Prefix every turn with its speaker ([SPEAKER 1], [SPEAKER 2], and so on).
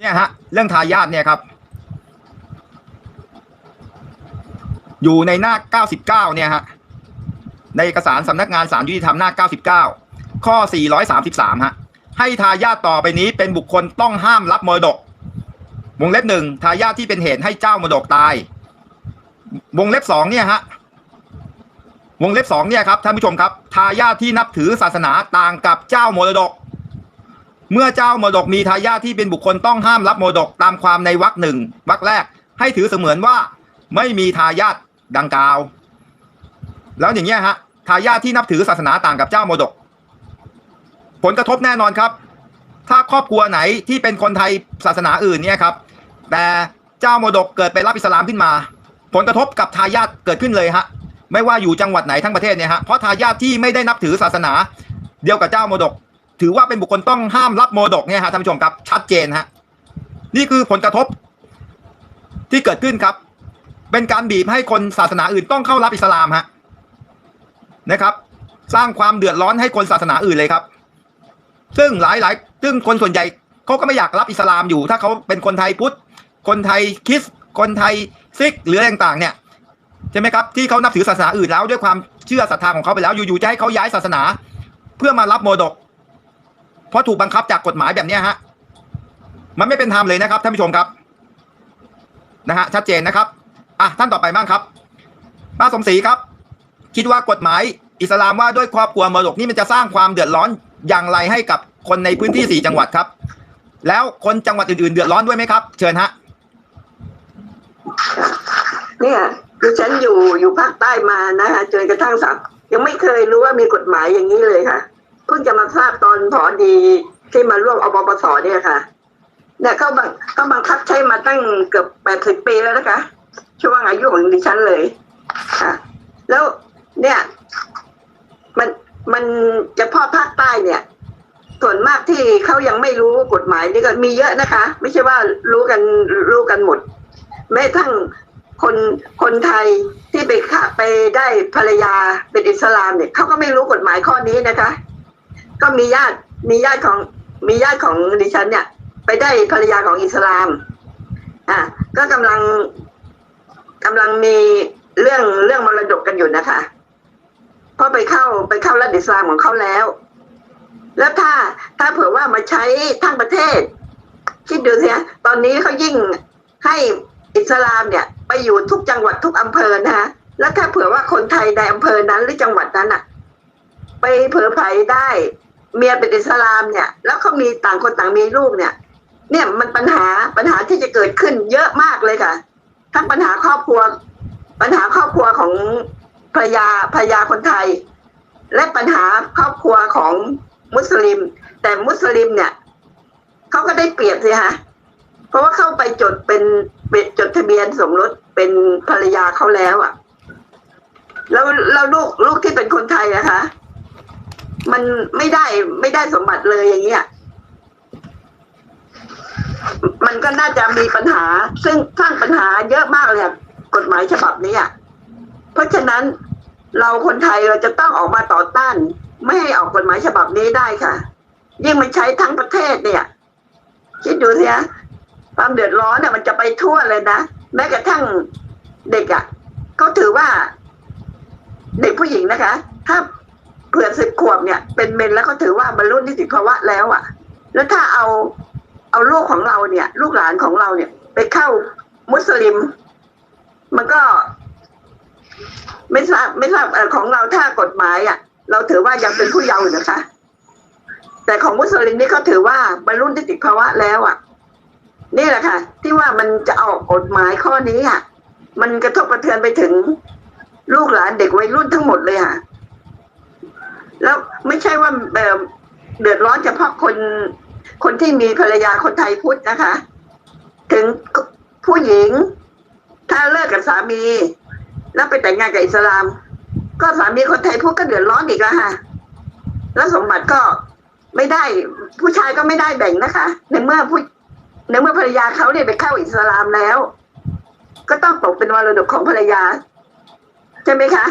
[SPEAKER 1] เนี่ยฮะเรื่องทายาทเนี่ยครับ อยู่ในหน้า 99 เนี่ยฮะในเอกสารสำนักงานศาลยุติธรรมหน้า 99 ข้อ 433 ฮะ ให้ทายาทต่อไปนี้เป็นบุคคลต้องห้ามรับมรดก วงเล็บหนึ่งทายาทที่เป็นเหตุให้เจ้ามรดกตาย วงเล็บสองเนี่ยฮะ วงเล็บสองเนี่ยครับท่านผู้ชมครับ ทายาทที่นับถือศาสนาต่างกับเจ้ามรดก เมื่อเจ้ามรดกมีทายาทที่เป็นบุคคลต้องห้ามรับมรดกตามความในวรรคหนึ่งวรรคแรก ให้ถือเสมือนว่าไม่มีทายาทดังกล่าว แล้วอย่างเงี้ยฮะทายาทที่นับถือศาสนาต่างกับเจ้ามรดก ผลกระทบแน่นอนครับ ถ้าครอบครัวไหนที่เป็นคนไทยศาสนาอื่นเนี่ยครับ แต่เจ้ามรดกเกิดไปรับอิสลามขึ้นมา ผลกระทบกับทายาทเกิดขึ้นเลยฮะไม่ว่าอยู่จังหวัดไหนทั้งประเทศเนี่ยฮะเพราะทายาทที่ไม่ได้นับถือศาสนา เดียวกับเจ้ามรดก ถือว่าเป็นบุคคลต้องห้ามรับมรดกเนี่ยฮะท่านผู้ชมครับ ชัดเจนฮะนี่คือผลกระทบที่เกิดขึ้นครับ เป็นการบีบให้คนศาสนาอื่นต้องเข้ารับอิสลามฮะนะครับ สร้างความเดือดร้อนให้คนศาสนาอื่นเลยครับ ซึ่งหลายๆซึ่งคนส่วนใหญ่เขาก็ไม่อยากรับอิสลามอยู่ ถ้าเขาเป็นคนไทยพุทธ คนไทยคริสคนไทยซิกหรืออะไรต่างๆเนี่ยใช่ไหมครับที่เขานับถือศาสนาอื่นแล้วด้วยความเชื่อศรัทธาของเขาไปแล้วอยู่ๆจะให้เขาย้ายศาสนา เพื่อมารับโมดก เพราะถูกบังคับจากกฎหมายแบบนี้ฮะ มันไม่เป็นธรรมเลยนะครับท่านผู้ชมครับ นะฮะชัดเจนนะครับ อะท่านต่อไปบ้างครับป้าสมศรีครับ คิดว่ากฎหมายอิสลามว่าด้วยครอบครัวมรดกนี่มันจะสร้างความเดือดร้อนอย่างไรให้กับคนในพื้นที่สี่จังหวัดครับ แล้วคนจังหวัดอื่นๆ เดือดร้อนด้วยไหมครับ เชิญฮะ
[SPEAKER 2] เนี่ยดิฉันอยู่อยู่ภาคใต้มานะคะจนกระทั่งสักยังไม่เคยรู้ว่ามีกฎหมายอย่างนี้เลยค่ะ เพิ่งจะมาทราบตอนพอดีที่มาร่วมอบปสเนี่ยค่ะเนี่ยเขาบังเขาบังคับใช้มาตั้งเกือบแปดสิบปีแล้วนะคะ ช่วงอายุของดิฉันเลยค่ะ แล้วเนี่ย มันมันเฉพาะภาคใต้เนี่ย ส่วนมากที่เขายังไม่รู้กฎหมายนี่ก็มีเยอะนะคะ ไม่ใช่ว่ารู้กันรู้กันหมด แม้กระทั่งคนคนไทยที่ไปฆ่าไปได้ภรรยาเป็นอิสลามเนี่ยเขาก็ไม่รู้กฎหมายข้อนี้นะคะ ก็มีญาติมีญาติของมีญาติของดิฉันเนี่ย ไปได้ภรรยาของอิสลาม อะก็กำลังกำลังมีเรื่องเรื่องมรดกกันอยู่นะคะเพราะไปเข้าไปเข้ารัฐอิสลามของเขาแล้ว แล้วถ้าถ้าเผื่อว่ามาใช้ทั้งประเทศ คิดดูสิฮะตอนนี้เขายิ่งให้อิสลามเนี่ย ไปอยู่ทุกจังหวัดทุกอำเภอนะฮะแล้วถ้าเผื่อว่าคนไทยในอำเภอนั้นหรือจังหวัดนั้นอะไปเผยไผได้ เมียเป็นอิสลามเนี่ย แล้วเขามีต่างคนต่างมีลูกเนี่ย เนี่ยมันปัญหาปัญหาที่จะเกิดขึ้นเยอะมากเลยค่ะ ทั้งปัญหาครอบครัว ปัญหาครอบครัวของภรยาภรยาคนไทย และปัญหาครอบครัวของมุสลิม แต่มุสลิมเนี่ยเขาก็ได้เปรียบสิฮะเพราะว่าเข้าไปจดเป็นเป็นจดทะเบียนสมรสเป็นภรรยาเขาแล้วอะ่ะ แล้วแล้วลูกลูกที่เป็นคนไทยนะคะ มันไม่ได้ไม่ได้สมบัติเลยอย่างเงี้ยมันก็น่าจะมีปัญหา ซึ่งสร้างปัญหาเยอะมากเลยกฎหมายฉบับนี้อะเพราะฉะนั้นเราคนไทยเราจะต้องออกมาต่อต้าน ไม่ให้ออกกฎหมายฉบับนี้ได้ค่ะ ยิ่งมันใช้ทั้งประเทศเนี่ย คิดดูสิฮะความเดือดร้อนเนี่ยมันจะไปทั่วเลยนะ แม้กระทั่งเด็กอะ่ะเขาถือว่า เด็กผู้หญิงนะคะ ถ้า ผื่อสิบขวบเนี่ย เป็นเมนแล้วก็ถือว่าบรรลุนิติภาวะแล้วอะ่ะ แล้วถ้าเอาเอาลูกของเราเนี่ย ลูกหลานของเราเนี่ย ไปเข้ามุสลิม มันก็ ไม่ทราบไม่ทราบเออของเราถ้ากฎหมายอะ เราถือว่ายังเป็นผู้เยาว์อยู่นะคะ แต่ของมุสลิมนี่เขาถือว่าบรรลุนิติภาวะแล้วอะ นี่แหละค่ะ ที่ว่ามันจะออกกฎหมายข้อนี้อะ มันกระทบกระเทือนไปถึงลูกหลานเด็กวัยรุ่นทั้งหมดเลยค่ะ แล้วไม่ใช่ว่าเดือดร้อนเฉพาะคนคนที่มีภรรยาคนไทยพุทธนะคะ ถึงผู้หญิง ถ้าเลิกกับสามี แล้วไปแต่งงานกับอิสลาม ก็สามีคนไทยพุทธก็เดือดร้อนอีกแล้วค่ะ แล้วสมบัติก็ไม่ได้ผู้ชายก็ไม่ได้แบ่งนะคะ ในเมื่อผู้ในเมื่อภรรยาเขาเนี่ยไปเข้าอิสลามแล้ว ก็ต้องตกเป็นมรดกของภรรยา ใช่ไหมคะ